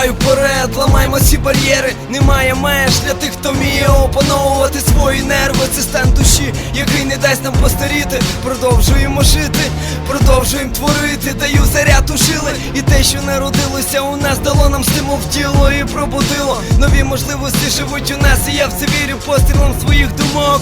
Давай вперед, ламаймо ці бар'єри, немає меж для тих, хто вміє опановувати свої нерви. Це стан душі, який не дасть нам постаріти. Продовжуємо жити, продовжуємо творити, даю заряд у жили. І те, що народилося у нас, дало нам стимул в тіло і пробудило. Нові можливості живуть у нас, і я в це вірю пострілом своїх думок.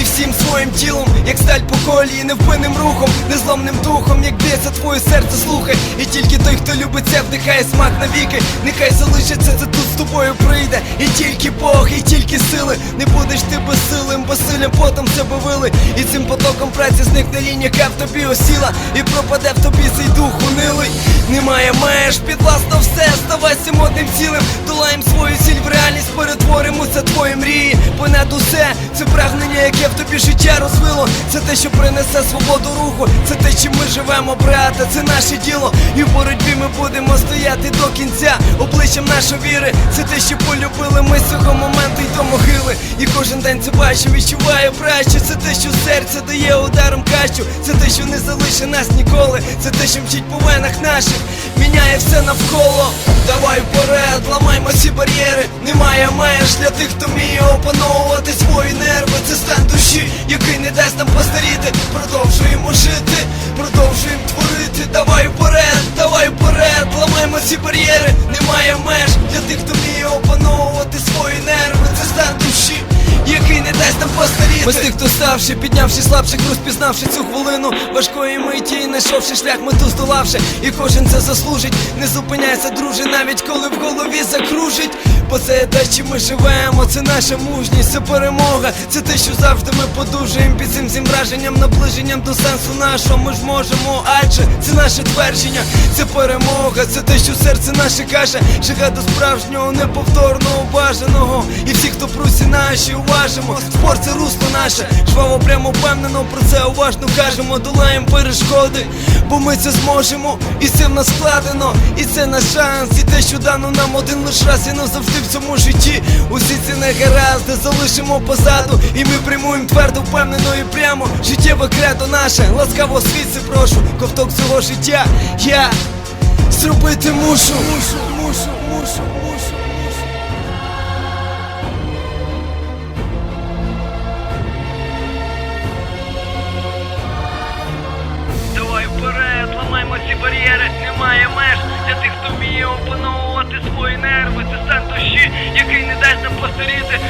І всім своїм тілом, як сталь по колії, невпинним рухом, незломним духом, як б'ється твоє серце, слухай. І тільки той, хто любить це, вдихає смак навіки. Нехай залишиться це тут з тобою прийде. І тільки Бог, і тільки сили. Не будеш ти безсилим, безсилим потом себе вили. І цим потоком праці зникне лінь, яка в тобі осіла. І пропаде в тобі цей дух унилий. Немає меж, підвласно все, ставайся модним цілим. Долаєм свою ціль в реальність, перетворимо це твої мрії. Понад усе, це прагнення, яке в тобі життя розвило. Це те, що принесе свободу руху. Це те, чим ми живемо, брата. Це наше діло. І в боротьбі ми будемо стояти до кінця. Обличчям нашої віри. Це те, що полюбили ми з цього моменту й до могили. І кожен день це бачу, відчуваю праще. Це те, що серце дає ударом кащу. Це те, що не залишить нас ніколи. Це те, що мчить по венах наших. Міняє все навколо. Давай вперед, ламаймо ці бар'єри. Немає меж для тих, хто вміє опановувати свої нерви. Це стан душі, який не дасть нам постаріти. Продовжуємо жити, продовжуємо творити. Давай вперед, давай вперед, ламаємо ці бар'єри. Немає меж для тих, хто вміє опановувати Ми з тих, хто ставши, піднявши слабших, розпізнавши цю хвилину важкої миті, знайшовши шлях, мету здолавши, і кожен це заслужить. Не зупиняйся, друже, навіть коли в голові закружить. Бо це те, чим ми живемо, це наша мужність, це перемога, це те, що завжди ми подужуємо під цим всім враженням, наближенням до сенсу нашого. Ми ж можемо, адже наше твердження, це перемога, це те, що серце наше каже, шага до справжнього, неповторного, бажаного. І всі, хто прусі наші, уважимо. Спорт це русло наше, жваво, прямо впевнено, про це уважно кажемо, долаємо перешкоди, бо ми це зможемо, і це в нас складено, і це наш шанс, і те, що дано нам один лиш раз, і назавжди в цьому житті. Усі ці негаразди залишимо позаду, і ми прямуємо твердо, впевнено і прямо. Життєве кредо наше, ласкаво світці, прошу, ковток цього життя. Я зробити мушу, мушу, мушу, мушу, мушу. Давай вперед, ламаймо бар'єри, немає меж для тих, хто вміє опановувати свої нерви. Це стан душі, який не дасть нам постаріти.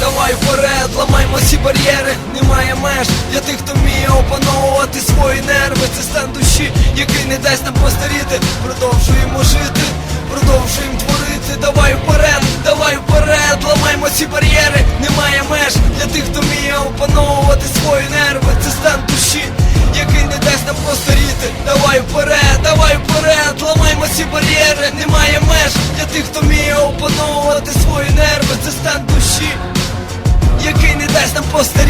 Давай вперед, ламаймо всі бар'єри, немає меж для тих, хто вміє опановувати свої нерви. Це стан душі, який не дасть нам постаріти. Продовжуємо жити, продовжуємо творити. Давай вперед, давай вперед, ламаймо всі бар'єри, немає меж для тих, хто вміє опановувати свої нерви. Це стан душі, який не дасть нам постаріти. Давай вперед, давай вперед, ламаймо всі бар'єри, немає меж для тих, хто вміє опановувати свої нерви. Це стан душі. Jedyny też nam postęp